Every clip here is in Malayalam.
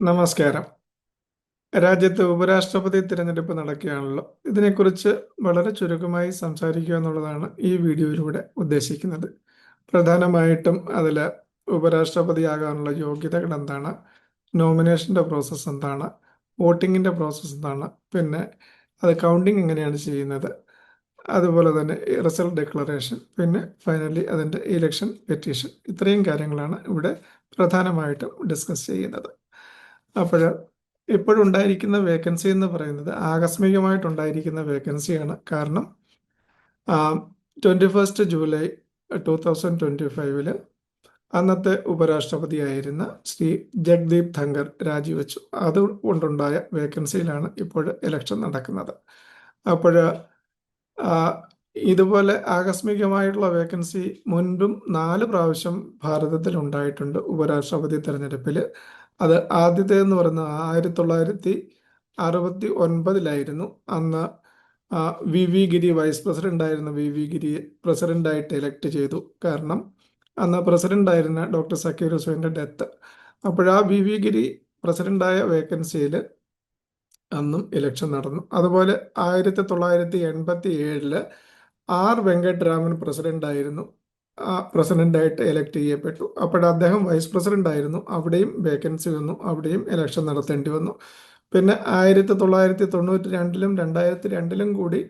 നമസ്കാരം. രാജ്യത്ത് ഉപരാഷ്ട്രപതി തിരഞ്ഞെടുപ്പ് നടക്കുകയാണല്ലോ. ഇതിനെക്കുറിച്ച് വളരെ ചുരുക്കമായി സംസാരിക്കുക എന്നുള്ളതാണ് ഈ വീഡിയോയിലൂടെ ഉദ്ദേശിക്കുന്നത്. പ്രധാനമായിട്ടും അതിൽ ഉപരാഷ്ട്രപതിയാകാനുള്ള യോഗ്യതകൾ എന്താണ്? നോമിനേഷന്റെ പ്രോസസ്സ് എന്താണ്? വോട്ടിങ്ങിന്റെ പ്രോസസ്സ് എന്താണ്? പിന്നെ അത് കൗണ്ടിങ് എങ്ങനെയാണ് ചെയ്യുന്നത്? അതുപോലെ തന്നെ റിസൾട്ട് ഡിക്ലറേഷൻ പിന്നെ ഫൈനലി അതിന്റെ ഇലക്ഷൻ പെറ്റീഷൻ ഇത്രയും കാര്യങ്ങളാണ് ഇവിടെ പ്രധാനമായിട്ടും ഡിസ്കസ് ചെയ്യുന്നത്. അപ്പോൾ ഇപ്പോഴുണ്ടായിരിക്കുന്ന വേക്കൻസി എന്ന് പറയുന്നത് ആകസ്മികമായിട്ടുണ്ടായിരിക്കുന്ന വേക്കൻസിയാണ് കാരണം twenty first July two thousand twenty ഫൈവിൽ അന്നത്തെ ഉപരാഷ്ട്രപതിയായിരുന്ന ശ്രീ ജഗ്ദീപ് ധങ്കർ രാജിവെച്ചു. അതുകൊണ്ടുണ്ടായ വേക്കൻസിയിലാണ് ഇപ്പോൾ ഇലക്ഷൻ നടക്കുന്നത്. അപ്പോൾ ഇതുപോലെ ആകസ്മികമായിട്ടുള്ള വേക്കൻസി മുൻപും നാല് പ്രാവശ്യം ഭാരതത്തിൽ ഉണ്ടായിട്ടുണ്ട് ഉപരാഷ്ട്രപതി തെരഞ്ഞെടുപ്പിൽ അത് ആദ്യത്തെ എന്ന് പറയുന്നത് ആയിരത്തി തൊള്ളായിരത്തി അറുപത്തി ഒൻപതിലായിരുന്നു അന്ന് V V Giri vice president ആയിരുന്ന വി വി ഗിരിയെ പ്രസിഡന്റായിട്ട് ഇലക്ട് ചെയ്തു. കാരണം അന്ന് പ്രസിഡന്റ് ആയിരുന്ന ഡോക്ടർ സക്കീർ ഹുസൈന്റെ ഡെത്ത്. അപ്പോഴാ വി വി ഗിരി പ്രസിഡന്റായ വേക്കൻസിയിൽ അന്നും ഇലക്ഷൻ നടന്നു. അതുപോലെ ആയിരത്തി തൊള്ളായിരത്തി എൺപത്തി ഏഴിൽ ആർ വെങ്കട്ടരാമൻ പ്രസിഡന്റ് പ്രസിഡന്റായിട്ട് എലക്ട് ചെയ്യപ്പെട്ടു. അപ്പോൾ അദ്ദേഹം വൈസ് പ്രസിഡന്റ് ആയിരുന്നു. അവിടെയും വേക്കൻസി വന്നു. അവിടെയും ഇലക്ഷൻ നടത്തേണ്ടി വന്നു. പിന്നെ ആയിരത്തി തൊള്ളായിരത്തി തൊണ്ണൂറ്റി രണ്ടിലും രണ്ടായിരത്തി രണ്ടിലും കൂടി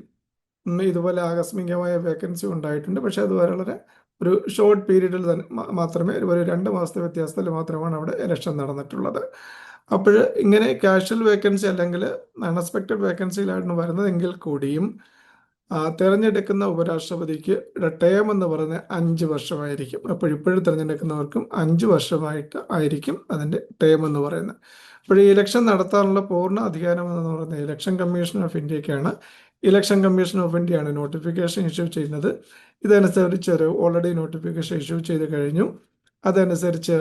ഇതുപോലെ ആകസ്മികമായ വേക്കൻസി ഉണ്ടായിട്ടുണ്ട്. പക്ഷെ അത് വളരെ ഒരു ഷോർട്ട് പീരീഡിൽ തന്നെ മാത്രമേ ഒരു രണ്ട് മാസത്തെ വ്യത്യാസത്തിൽ മാത്രമാണ് അവിടെ ഇലക്ഷൻ നടന്നിട്ടുള്ളത്. അപ്പോൾ ഇങ്ങനെ കാഷ്വൽ വേക്കൻസി അല്ലെങ്കിൽ അൺഎക്സ്പെക്റ്റഡ് വേക്കൻസിയിലായിരുന്നു വരുന്നതെങ്കിൽ കൂടിയും തിരഞ്ഞെടുക്കുന്ന ഉപരാഷ്ട്രപതിക്ക് ടേം എന്ന് പറയുന്നത് അഞ്ച് വർഷമായിരിക്കും. അപ്പോൾ ഇപ്പോഴും തിരഞ്ഞെടുക്കുന്നവർക്കും അഞ്ച് വർഷമായിട്ട് ആയിരിക്കും അതിന്റെ ടേം എന്ന് പറയുന്നത്. അപ്പോൾ ഈ ഇലക്ഷൻ നടത്താനുള്ള പൂർണ അധികാരം എന്ന് പറയുന്നത് ഇലക്ഷൻ കമ്മീഷൻ ഓഫ് ഇന്ത്യക്കാണ് ഇലക്ഷൻ കമ്മീഷൻ ഓഫ് ഇന്ത്യയാണ് നോട്ടിഫിക്കേഷൻ ഇഷ്യൂ ചെയ്യുന്നത്. ഇതനുസരിച്ച് ഒരു ഓൾറെഡി നോട്ടിഫിക്കേഷൻ ഇഷ്യൂ ചെയ്ത് കഴിഞ്ഞു. അതനുസരിച്ച്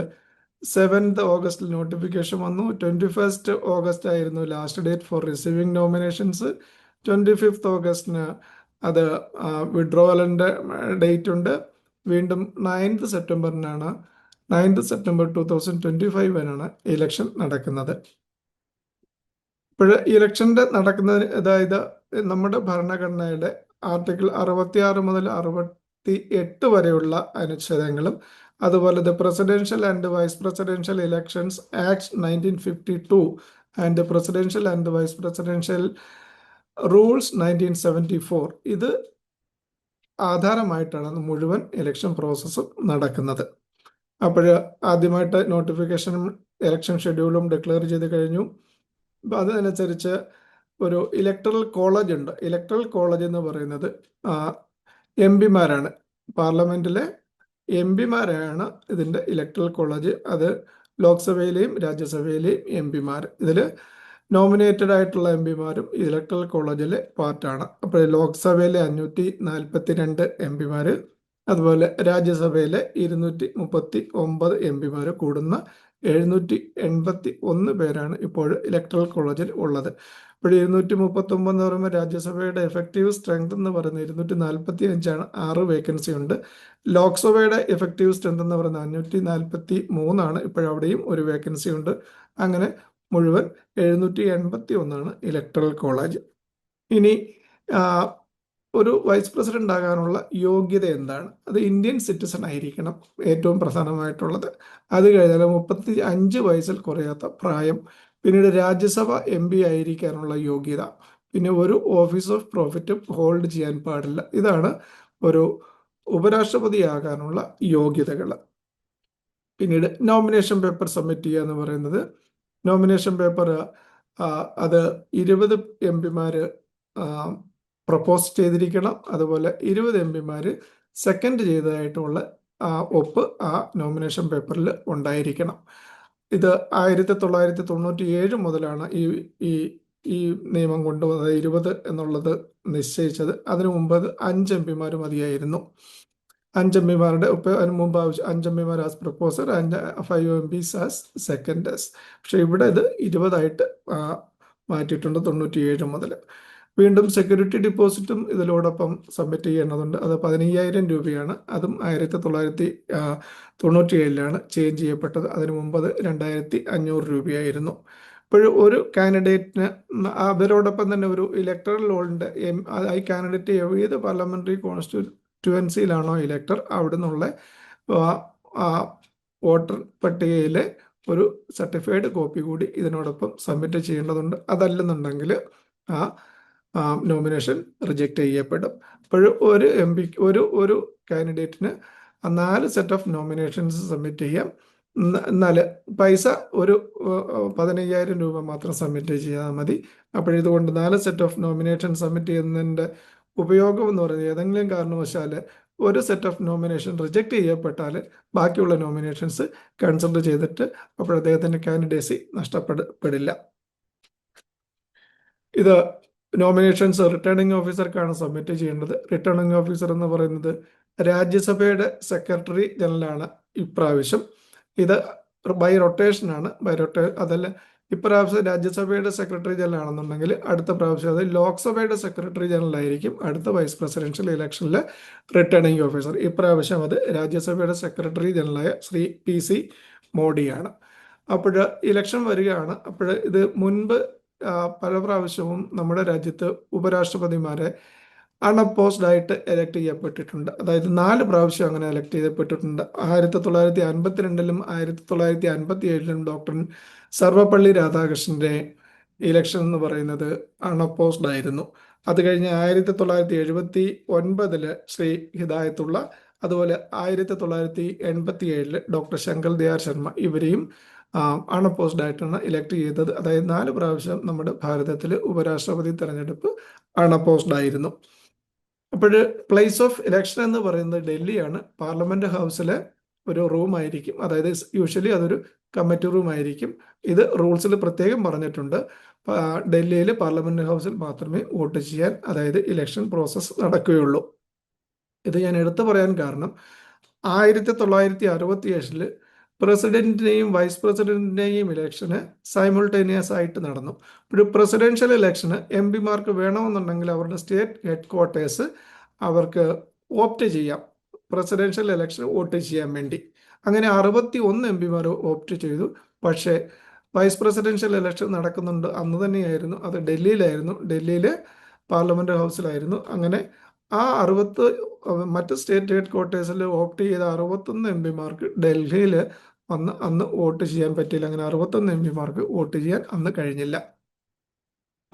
സെവൻത് ഓഗസ്റ്റിൽ നോട്ടിഫിക്കേഷൻ വന്നു. ട്വന്റി ഫസ്റ്റ് ഓഗസ്റ്റ് ആയിരുന്നു last date for receiving nominations twenty fifth ഓഗസ്റ്റിന് അത് വിഡ്രോവലിന്റെ ഡേറ്റ് ഉണ്ട്. വീണ്ടും ninth സെപ്റ്റംബറിനാണ് ninth September two thousand twenty ഫൈവിനാണ് election നടക്കുന്നത്. ഇപ്പോൾ ഇലക്ഷന്റെ നടക്കുന്നതിന് അതായത് നമ്മുടെ ഭരണഘടനയുടെ ആർട്ടിക്കിൾ അറുപത്തിയാറ് മുതൽ അറുപത്തി എട്ട് വരെയുള്ള അനുച്ഛേദങ്ങളും അതുപോലെ the presidential and vice presidential elections act nineteen fifty two and presidential and vice presidential rules nineteen seventy four ഇത് ആധാരമായിട്ടാണ് മുഴുവൻ ഇലക്ഷൻ പ്രോസസ്സും നടക്കുന്നത്. അപ്പോൾ ആദ്യമായിട്ട് നോട്ടിഫിക്കേഷനും ഇലക്ഷൻ ഷെഡ്യൂളും ഡിക്ലെയർ ചെയ്ത് കഴിഞ്ഞു. അതിനനുസരിച്ച് ഒരു ഇലക്ട്രൽ കോളേജ് ഉണ്ട്. ഇലക്ട്രൽ കോളേജ് എന്ന് പറയുന്നത് എം പിമാരാണ് പാർലമെന്റിലെ എം പിമാരാണ് ഇതിന്റെ ഇലക്ട്രൽ കോളേജ് അത് ലോക്സഭയിലെയും രാജ്യസഭയിലെയും എം പിമാർ ഇതിൽ നോമിനേറ്റഡ് ആയിട്ടുള്ള എം പിമാരും ഇലക്ട്രൽ കോളേജിലെ പാർട്ടാണ് അപ്പോൾ ലോക്സഭയിലെ അഞ്ഞൂറ്റി നാൽപ്പത്തി രണ്ട് എം പിമാർ അതുപോലെ രാജ്യസഭയിലെ ഇരുന്നൂറ്റി മുപ്പത്തി ഒമ്പത് എം പിമാർ കൂടുന്ന എഴുന്നൂറ്റി എൺപത്തി ഒന്ന് പേരാണ് ഇപ്പോൾ ഇലക്ട്രൽ കോളേജിൽ ഉള്ളത്. ഇപ്പോൾ ഇരുന്നൂറ്റി മുപ്പത്തി ഒമ്പത് എന്ന് പറയുമ്പോൾ രാജ്യസഭയുടെ എഫക്റ്റീവ് സ്ട്രെങ്ത് എന്ന് പറയുന്നത് ഇരുന്നൂറ്റി നാൽപ്പത്തി അഞ്ചാണ് ആറ് വേക്കൻസി ഉണ്ട്. ലോക്സഭയുടെ എഫക്റ്റീവ് സ്ട്രെങ്ത് എന്ന് പറയുന്നത് അഞ്ഞൂറ്റി നാൽപ്പത്തി മൂന്നാണ് ഇപ്പോഴവിടെയും ഒരു വേക്കൻസി ഉണ്ട്. അങ്ങനെ മുഴുവൻ എഴുന്നൂറ്റി എൺപത്തി ഒന്നാണ് ഇലക്ട്രൽ കോളേജ് ഇനി ഒരു വൈസ് പ്രസിഡന്റ് ആകാനുള്ള യോഗ്യത എന്താണ്? അത് ഇന്ത്യൻ സിറ്റിസൺ ആയിരിക്കണം ഏറ്റവും പ്രധാനമായിട്ടുള്ളത്. അത് കഴിഞ്ഞാൽ മുപ്പത്തി അഞ്ച് വയസ്സിൽ കുറയാത്ത പ്രായം പിന്നീട് രാജ്യസഭ എം പി ആയിരിക്കാനുള്ള യോഗ്യത പിന്നെ ഒരു ഓഫീസ് ഓഫ് പ്രോഫിറ്റും ഹോൾഡ് ചെയ്യാൻ പാടില്ല. ഇതാണ് ഒരു ഉപരാഷ്ട്രപതിയാകാനുള്ള യോഗ്യതകൾ. പിന്നീട് നോമിനേഷൻ പേപ്പർ സബ്മിറ്റ് ചെയ്യുക എന്ന് പറയുന്നത് നോമിനേഷൻ പേപ്പർ അത് ഇരുപത് എം പിമാർ പ്രപ്പോസ് ചെയ്തിരിക്കണം. അതുപോലെ ഇരുപത് എം പിമാർ സെക്കൻഡ് ചെയ്തതായിട്ടുള്ള ഒപ്പ് ആ നോമിനേഷൻ പേപ്പറിൽ ഉണ്ടായിരിക്കണം. ഇത് ആയിരത്തി തൊള്ളായിരത്തി തൊണ്ണൂറ്റി ഏഴ് മുതലാണ് ഈ ഈ ഈ നിയമം കൊണ്ടുവന്നത്. ഇരുപത് എന്നുള്ളത് നിശ്ചയിച്ചത്. അതിനു മുമ്പ് അഞ്ച് എം പിമാർ മതിയായിരുന്നു. അഞ്ച് എം പിമാരുടെ അതിന് മുമ്പ് ആവശ്യം അഞ്ചമ്മമാർ ആസ് പ്രപ്പോസർ അഞ്ച് five MPs as second as പക്ഷേ ഇവിടെ ഇത് ഇരുപതായിട്ട് മാറ്റിയിട്ടുണ്ട് തൊണ്ണൂറ്റിയേഴ് മുതൽ. വീണ്ടും സെക്യൂരിറ്റി ഡിപ്പോസിറ്റും ഇതിലോടൊപ്പം സബ്മിറ്റ് ചെയ്യേണ്ടതുണ്ട്. അത് പതിനയ്യായിരം രൂപയാണ്. അതും ആയിരത്തി തൊള്ളായിരത്തി തൊണ്ണൂറ്റി ഏഴിലാണ് ചേഞ്ച് ചെയ്യപ്പെട്ടത്. അതിനു മുമ്പ് അത് രണ്ടായിരത്തി അഞ്ഞൂറ് രൂപയായിരുന്നു. ഇപ്പോഴും ഒരു കാൻഡിഡേറ്റിന് അവരോടൊപ്പം തന്നെ ഒരു ഇലക്ടറൽ ലോണിന്റെ എം ഈ കാൻഡിഡേറ്റ് ഏത് പാർലമെന്ററി കോൺസ്റ്റിറ്റ്യുവൻസിയിലാണോ ഇലക്ടർ അവിടെ നിന്നുള്ള വോട്ടർ പട്ടികയിലെ ഒരു സർട്ടിഫൈഡ് കോപ്പി കൂടി ഇതിനോടൊപ്പം സബ്മിറ്റ് ചെയ്യേണ്ടതുണ്ട്. അതല്ലെന്നുണ്ടെങ്കിൽ ആ നോമിനേഷൻ റിജക്റ്റ് ചെയ്യപ്പെടും. അപ്പോൾ ഒരു എം പി ഒരു ഒരു കാൻഡിഡേറ്റിന് നാല് സെറ്റ് ഓഫ് നോമിനേഷൻസ് സബ്മിറ്റ് ചെയ്യാം. എന്നാൽ പൈസ ഒരു പതിനയ്യായിരം രൂപ മാത്രം സബ്മിറ്റ് ചെയ്താൽ മതി. അപ്പോഴിതുകൊണ്ട് നാല് സെറ്റ് ഓഫ് നോമിനേഷൻ സബ്മിറ്റ് ചെയ്യുന്നതിന്റെ ഉപയോഗം എന്ന് പറയുന്നത് ഏതെങ്കിലും കാരണവശാൽ ഒരു സെറ്റ് ഓഫ് നോമിനേഷൻ റിജക്റ്റ് ചെയ്യപ്പെട്ടാൽ ബാക്കിയുള്ള നോമിനേഷൻസ് കൺസിഡർ ചെയ്തിട്ട് അപ്പോൾ അദ്ദേഹത്തിന്റെ കാൻഡിഡേസി നഷ്ടപ്പെടപ്പെടില്ല ഇത് നോമിനേഷൻസ് റിട്ടേണിംഗ് ഓഫീസർക്കാണ് സബ്മിറ്റ് ചെയ്യേണ്ടത്. റിട്ടേണിംഗ് ഓഫീസർ എന്ന് പറയുന്നത് രാജ്യസഭയുടെ സെക്രട്ടറി ജനറലാണ് ഇപ്രാവശ്യം. ഇത് ബൈ റൊട്ടേഷൻ ആണ്. ബൈ റൊട്ടേ അതല്ല ഇപ്രാവശ്യം രാജ്യസഭയുടെ സെക്രട്ടറി ജനറൽ ആണെന്നുണ്ടെങ്കിൽ അടുത്ത പ്രാവശ്യം അത് ലോക്സഭയുടെ സെക്രട്ടറി ജനറൽ ആയിരിക്കും അടുത്ത വൈസ് പ്രസിഡൻഷ്യൽ ഇലക്ഷനിലെ റിട്ടേണിംഗ് ഓഫീസർ. ഇപ്രാവശ്യം അത് രാജ്യസഭയുടെ സെക്രട്ടറി ജനറലായ ശ്രീ പി സി മോഡിയാണ്. അപ്പോൾ ഇലക്ഷൻ വരികയാണ്. അപ്പോൾ ഇത് മുൻപ് പല പ്രാവശ്യവും നമ്മുടെ രാജ്യത്ത് ഉപരാഷ്ട്രപതിമാരെ അൺഅപ്പോസ്ഡ് ആയിട്ട് എലക്ട് ചെയ്യപ്പെട്ടിട്ടുണ്ട്. അതായത് നാല് പ്രാവശ്യം അങ്ങനെ എലക്ട് ചെയ്യപ്പെട്ടിട്ടുണ്ട്. ആയിരത്തി തൊള്ളായിരത്തി അൻപത്തിരണ്ടിലും ആയിരത്തി തൊള്ളായിരത്തി അൻപത്തി ഏഴിലും ഡോക്ടർ സർവപ്പള്ളി രാധാകൃഷ്ണന്റെ ഇലക്ഷൻ എന്ന് പറയുന്നത് അൺഅപ്പോസ്ഡ് ആയിരുന്നു. അത് കഴിഞ്ഞ് ആയിരത്തി തൊള്ളായിരത്തി എഴുപത്തി ഒൻപതിൽ ശ്രീ ഹിദായത്തുള്ള അതുപോലെ ആയിരത്തി തൊള്ളായിരത്തി എൺപത്തി ഏഴിൽ ഡോക്ടർ ശങ്കർ ദയാർ ശർമ്മ ഇവരെയും അൺഅപ്പോസ്ഡ് ആയിട്ടാണ് ഇലക്ട് ചെയ്തത്. അതായത് നാല് പ്രാവശ്യം നമ്മുടെ ഭാരതത്തിൽ ഉപരാഷ്ട്രപതി തെരഞ്ഞെടുപ്പ് അൺഅപ്പോസ്ഡ് ആയിരുന്നു. അപ്പോൾ പ്ലേസ് ഓഫ് ഇലക്ഷൻ എന്ന് പറയുന്നത് ഡൽഹിയാണ്. പാർലമെന്റ് ഹൗസിലെ ഒരു റൂം ആയിരിക്കും. അതായത് യൂഷ്വലി അതൊരു കമ്മിറ്റി റൂം ആയിരിക്കും. ഇത് റൂൾസിൽ പ്രത്യേകം പറഞ്ഞിട്ടുണ്ട്. ഡൽഹിയിൽ പാർലമെന്റ് ഹൗസിൽ മാത്രമേ വോട്ട് ചെയ്യാൻ അതായത് ഇലക്ഷൻ പ്രോസസ്സ് നടക്കുകയുള്ളൂ. ഇത് ഞാൻ എടുത്തു പറയാൻ കാരണം ആയിരത്തി തൊള്ളായിരത്തി അറുപത്തി ഏഴിൽ പ്രസിഡന്റിനെയും വൈസ് പ്രസിഡന്റിനെയും ഇലക്ഷന് സൈമിൾട്ടേനിയസ് ആയിട്ട് നടന്നു. ഒരു പ്രസിഡൻഷ്യൽ ഇലക്ഷന് എം പിമാർക്ക് വേണമെന്നുണ്ടെങ്കിൽ അവരുടെ സ്റ്റേറ്റ് ഹെഡ് ക്വാർട്ടേഴ്സ് അവർക്ക് ഓപ്റ്റ് ചെയ്യാം. പ്രസിഡൻഷ്യൽ ഇലക്ഷൻ വോട്ട് ചെയ്യാൻ വേണ്ടി. അങ്ങനെ അറുപത്തി ഒന്ന് എം പിമാർ ഓപ്റ്റ് ചെയ്തു. പക്ഷേ വൈസ് പ്രസിഡൻഷ്യൽ ഇലക്ഷൻ നടക്കുന്നുണ്ട് അന്ന് തന്നെയായിരുന്നു. അത് ഡൽഹിയിലായിരുന്നു. ഡൽഹിയിലെ പാർലമെന്റ് ഹൗസിലായിരുന്നു അങ്ങനെ ആ അറുപത്ത് മറ്റ് സ്റ്റേറ്റ് ഹെഡ് ക്വാർട്ടേഴ്സിൽ ഓപ്റ്റ് ചെയ്ത അറുപത്തൊന്ന് എം പിമാർക്ക് ഡൽഹിയിൽ വന്ന് അന്ന് വോട്ട് ചെയ്യാൻ പറ്റിയില്ല. അങ്ങനെ അറുപത്തൊന്ന് എം പിമാർക്ക് വോട്ട് ചെയ്യാൻ അന്ന് കഴിഞ്ഞില്ല.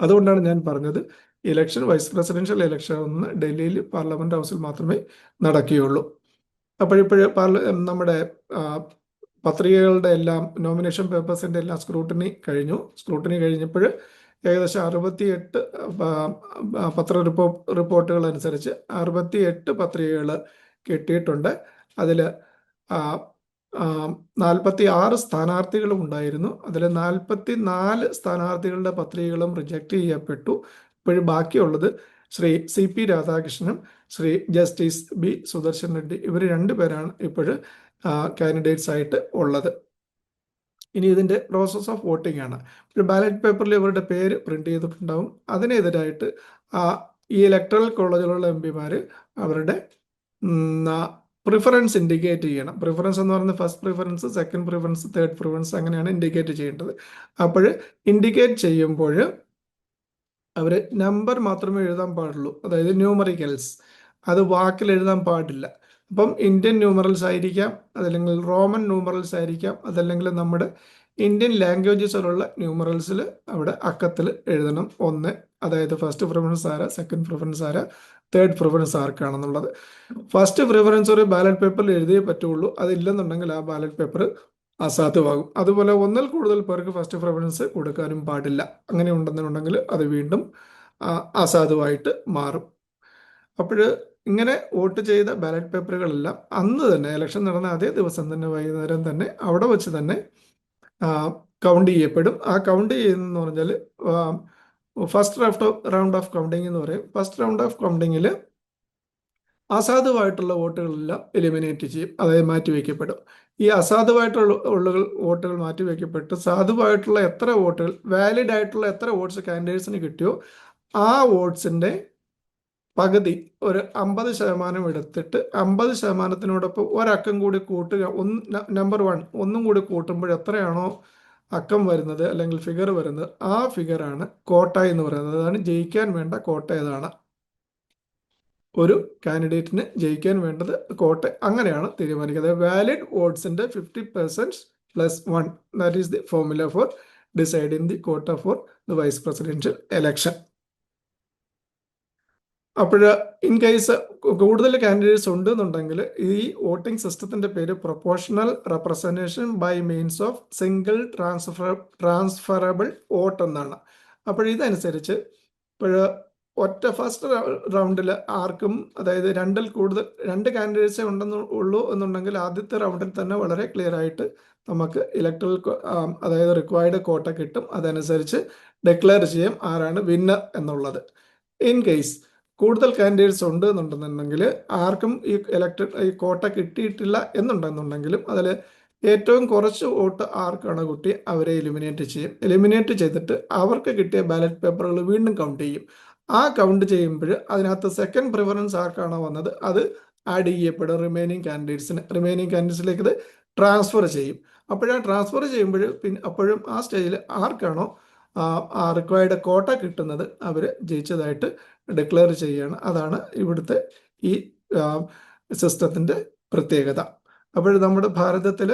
അതുകൊണ്ടാണ് ഞാൻ പറഞ്ഞത് ഇലക്ഷൻ വൈസ് പ്രസിഡൻഷ്യൽ ഇലക്ഷൻ ഒന്ന് ഡൽഹിയിൽ പാർലമെന്റ് ഹൗസിൽ മാത്രമേ നടക്കുകയുള്ളൂ. അപ്പോഴിപ്പോഴ് പാർല നമ്മുടെ പത്രികകളുടെ എല്ലാം നോമിനേഷൻ പേപ്പേഴ്സിന്റെ എല്ലാം സ്ക്രൂട്ടിനി കഴിഞ്ഞു. സ്ക്രൂട്ടിനി കഴിഞ്ഞപ്പോൾ ഏകദേശം അറുപത്തിയെട്ട് പത്ര റിപ്പോ റിപ്പോർട്ടുകൾ അനുസരിച്ച് അറുപത്തിയെട്ട് പത്രികകൾ കിട്ടിയിട്ടുണ്ട്. അതിൽ നാൽപ്പത്തി ആറ് സ്ഥാനാർത്ഥികളും ഉണ്ടായിരുന്നു. അതിൽ നാൽപ്പത്തി നാല് സ്ഥാനാർത്ഥികളുടെ പത്രികകളും റിജക്റ്റ് ചെയ്യപ്പെട്ടു. ഇപ്പോഴും ബാക്കിയുള്ളത് ശ്രീ സി പി രാധാകൃഷ്ണനും ശ്രീ ജസ്റ്റിസ് ബി സുദർശൻ റെഡ്ഡി. ഇവർ രണ്ടുപേരാണ് ഇപ്പോഴും കാൻഡിഡേറ്റ്സ് ആയിട്ട് ഉള്ളത്. ഇനി ഇതിന്റെ പ്രോസസ് ഓഫ് വോട്ടിംഗ് ആണ്. ഒരു ബാലറ്റ് പേപ്പറിൽ ഇവരുടെ പേര് പ്രിന്റ് ചെയ്തിട്ടുണ്ടാവും. അതിനെതിരായിട്ട് ആ ഈ ഇലക്ട്രൽ കോളേജിലുള്ള എം പിമാർ അവരുടെ പ്രിഫറൻസ് ഇൻഡിക്കേറ്റ് ചെയ്യണം. പ്രിഫറൻസ് എന്ന് പറയുന്നത് first preference second preference third preference അങ്ങനെയാണ് ഇൻഡിക്കേറ്റ് ചെയ്യേണ്ടത്. അപ്പോൾ ഇൻഡിക്കേറ്റ് ചെയ്യുമ്പോൾ അവർ നമ്പർ മാത്രമേ എഴുതാൻ പാടുള്ളൂ. അതായത് ന്യൂമറിക്കൽസ് അത് വാക്കിൽ എഴുതാൻ പാടില്ല. അപ്പം ഇന്ത്യൻ ന്യൂമറൽസ് ആയിരിക്കാം അതല്ലെങ്കിൽ റോമൻ ന്യൂമറൽസ് ആയിരിക്കാം അതല്ലെങ്കിൽ നമ്മുടെ ഇന്ത്യൻ ലാംഗ്വേജസിലുള്ള ന്യൂമറൽസിൽ അവിടെ അക്കത്തിൽ എഴുതണം. ഒന്ന് അതായത് ഫസ്റ്റ് പ്രിഫറൻസ് ആരാ സെക്കൻഡ് പ്രിഫറൻസ് ആരാ തേർഡ് പ്രിഫറൻസ് ആർക്കാണെന്നുള്ളത്. ഫസ്റ്റ് പ്രിഫറൻസ് ഒരു ബാലറ്റ് പേപ്പറിൽ എഴുതിയേ പറ്റുള്ളൂ. അതില്ലെന്നുണ്ടെങ്കിൽ ആ ബാലറ്റ് പേപ്പർ അസാധ്യമാകും. അതുപോലെ ഒന്നിൽ കൂടുതൽ പേർക്ക് ഫസ്റ്റ് പ്രിഫറൻസ് കൊടുക്കാനും പാടില്ല. അങ്ങനെ ഉണ്ടെന്നുണ്ടെങ്കിൽ അത് വീണ്ടും അസാധുവായിട്ട് മാറും. അപ്പോൾ ഇങ്ങനെ വോട്ട് ചെയ്ത ബാലറ്റ് പേപ്പറുകളെല്ലാം അന്ന് തന്നെ ഇലക്ഷൻ നടന്ന അതേ ദിവസം തന്നെ വൈകുന്നേരം തന്നെ അവിടെ വെച്ച് തന്നെ കൗണ്ട് ചെയ്യപ്പെടും. ആ കൗണ്ട് ചെയ്യുന്നതെന്ന് പറഞ്ഞാൽ first round of round of counting എന്ന് പറയും. ഫസ്റ്റ് റൗണ്ട് ഓഫ് കൗണ്ടിങ്ങിൽ അസാധുവായിട്ടുള്ള വോട്ടുകളെല്ലാം എലിമിനേറ്റ് ചെയ്യും. അതായത് മാറ്റിവെക്കപ്പെടും. ഈ അസാധുവായിട്ടുള്ള ഉള്ളുകൾ വോട്ടുകൾ മാറ്റിവെക്കപ്പെട്ട് സാധുവായിട്ടുള്ള എത്ര വോട്ടുകൾ വാലിഡ് ആയിട്ടുള്ള എത്ര വോട്ട്സ് കാൻഡിഡേറ്റ്സിന് കിട്ടിയോ ആ വോട്ട്സിന്റെ പകുതി ഒരു അമ്പത് ശതമാനം എടുത്തിട്ട് അമ്പത് ശതമാനത്തിനോടൊപ്പം ഒരക്കം കൂടി കൂട്ടുക. ഒന്ന് നമ്പർ വൺ ഒന്നും കൂടി കൂട്ടുമ്പോൾ എത്രയാണോ അക്കം വരുന്നത് അല്ലെങ്കിൽ ഫിഗർ വരുന്നത് ആ ഫിഗറാണ് കോട്ട എന്ന് പറയുന്നത്. അതാണ് ജയിക്കാൻ വേണ്ട കോട്ട ഏതാണ്? ഒരു കാൻഡിഡേറ്റിന് ജയിക്കാൻ വേണ്ടത് കോട്ട. അങ്ങനെയാണ് തീരുമാനിക്കുന്നത്. Valid വോട്ട്സിന്റെ fifty percent plus one that is the formula for deciding the quota for the vice presidential election അപ്പോൾ ഇൻ കേസ് കൂടുതൽ കാൻഡിഡേറ്റ്സ് ഉണ്ട് എന്നുണ്ടെങ്കിൽ ഈ വോട്ടിംഗ് സിസ്റ്റത്തിന്റെ പേര് proportional representation by means of single transfer transferable vote എന്നാണ്. അപ്പോൾ ഇതനുസരിച്ച് ഇപ്പോൾ ഒറ്റ ഫസ്റ്റ് റൗണ്ടിൽ ആർക്കും അതായത് രണ്ടിൽ കൂടുതൽ രണ്ട് കാൻഡിഡേറ്റ്സേ ഉണ്ടെന്ന് ഉള്ളൂ എന്നുണ്ടെങ്കിൽ ആദ്യത്തെ റൗണ്ടിൽ തന്നെ വളരെ ക്ലിയർ ആയിട്ട് നമുക്ക് ഇലക്ട്രൽ അതായത് റിക്വയർഡ് കോട്ട കിട്ടും. അതനുസരിച്ച് ഡിക്ലെയർ ചെയ്യും ആരാണ് വിന്നർ എന്നുള്ളത്. ഇൻ കേസ് കൂടുതൽ കാൻഡിഡേറ്റ്സ് ഉണ്ട് എന്നുണ്ടെന്നുണ്ടെങ്കിൽ ആർക്കും ഈ ഇലക്ടഡ് ഈ കോട്ട കിട്ടിയിട്ടില്ല എന്നുണ്ടെന്നുണ്ടെങ്കിലും അതിൽ ഏറ്റവും കുറച്ച് വോട്ട് ആർക്കാണ് കുട്ടി അവരെ എലിമിനേറ്റ് ചെയ്യും. എലിമിനേറ്റ് ചെയ്തിട്ട് അവർക്ക് കിട്ടിയ ബാലറ്റ് പേപ്പറുകൾ വീണ്ടും കൗണ്ട് ചെയ്യും. ആ കൗണ്ട് ചെയ്യുമ്പോൾ അതിനകത്ത് സെക്കൻഡ് പ്രിഫറൻസ് ആർക്കാണോ വന്നത് അത് ആഡ് ചെയ്യപ്പെടും. റിമൈനിങ് കാൻഡിഡേറ്റ്സിന് റിമൈനിങ് കാൻഡിഡേറ്റ്സിലേക്ക് ഇത് ട്രാൻസ്ഫർ ചെയ്യും. അപ്പോഴാ ട്രാൻസ്ഫർ ചെയ്യുമ്പോൾ പിന്നെ അപ്പോഴും ആ സ്റ്റേജിൽ ആർക്കാണോ ആ റിക്വയർഡ് കോട്ട കിട്ടുന്നത് അവർ ജയിച്ചതായിട്ട് ഡിക്ലെയർ ചെയ്യുകയാണ് അതാണ് ഇവിടുത്തെ ഈ സിസ്റ്റത്തിന്റെ പ്രത്യേകത. അപ്പോൾ നമ്മുടെ ഭാരതത്തിൽ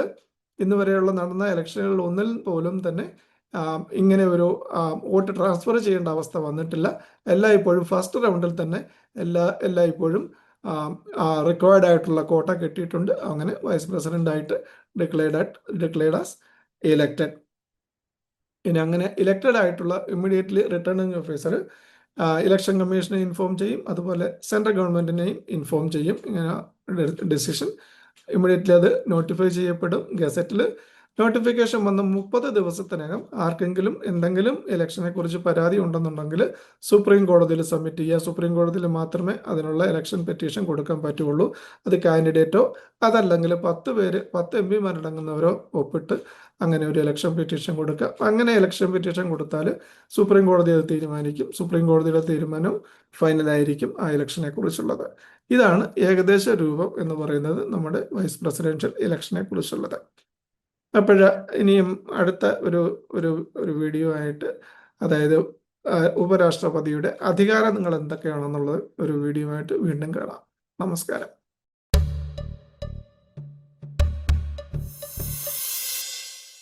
ഇന്ന് വരെയുള്ള നടന്ന ഇലക്ഷനുകളിൽ ഒന്നിൽ പോലും തന്നെ ഇങ്ങനെ ഒരു വോട്ട് ട്രാൻസ്ഫർ ചെയ്യേണ്ട അവസ്ഥ വന്നിട്ടില്ല. എല്ലാ ഇപ്പോഴും ഫസ്റ്റ് റൗണ്ടിൽ തന്നെ എല്ലാ എല്ലാ ഇപ്പോഴും റിക്വയർഡ് ആയിട്ടുള്ള കോട്ട കിട്ടിയിട്ടുണ്ട്. അങ്ങനെ വൈസ് പ്രസിഡന്റ് ആയിട്ട് ഡിക്ലെയർഡ് ഡിക്ലെയർഡ് ആസ് ഇലക്റ്റഡ് ഇനി അങ്ങനെ ഇലക്റ്റഡ് ആയിട്ടുള്ള ഇമ്മീഡിയറ്റ്ലി റിട്ടേണിംഗ് ഓഫീസർ ഇലക്ഷൻ കമ്മീഷനെ ഇൻഫോം ചെയ്യും. അതുപോലെ സെൻട്രൽ ഗവൺമെന്റിനെയും ഇൻഫോം ചെയ്യും. ഇങ്ങനെ ഡിസിഷൻ ഇമ്മീഡിയറ്റ്ലി അത് നോട്ടിഫൈ ചെയ്യപ്പെടും ഗസറ്റിൽ നോട്ടിഫിക്കേഷൻ വന്ന മുപ്പത് ദിവസത്തിനകം ആർക്കെങ്കിലും എന്തെങ്കിലും ഇലക്ഷനെ കുറിച്ച് പരാതി ഉണ്ടെന്നുണ്ടെങ്കിൽ സുപ്രീം കോടതിയിൽ സബ്മിറ്റ് ചെയ്യുക. സുപ്രീം കോടതിയിൽ മാത്രമേ അതിനുള്ള ഇലക്ഷൻ പെറ്റീഷൻ കൊടുക്കാൻ പറ്റുള്ളൂ അത് കാൻഡിഡേറ്റോ അതല്ലെങ്കിൽ പത്ത് പേര് പത്ത് എം പിമാരടങ്ങുന്നവരോ ഒപ്പിട്ട് അങ്ങനെ ഒരു ഇലക്ഷൻ പെറ്റീഷൻ കൊടുക്കുക അങ്ങനെ ഇലക്ഷൻ പെറ്റീഷൻ കൊടുത്താൽ സുപ്രീം കോടതി അത് തീരുമാനിക്കും. സുപ്രീം കോടതിയുടെ തീരുമാനം ഫൈനലായിരിക്കും ആ ഇലക്ഷനെ കുറിച്ചുള്ളത്. ഇതാണ് ഏകദേശ രൂപം എന്ന് പറയുന്നത് നമ്മുടെ വൈസ് പ്രസിഡൻഷ്യൽ ഇലക്ഷനെ കുറിച്ചുള്ളത്. അപ്പോൾ ഇനിയും അടുത്ത ഒരു ഒരു ഒരു വീഡിയോ ആയിട്ട് അതായത് ഉപരാഷ്ട്രപതിയുടെ അധികാരം നിങ്ങൾ എന്തൊക്കെയാണെന്നുള്ളത് ഒരു വീഡിയോ ആയിട്ട് വീണ്ടും കാണാം. നമസ്കാരം.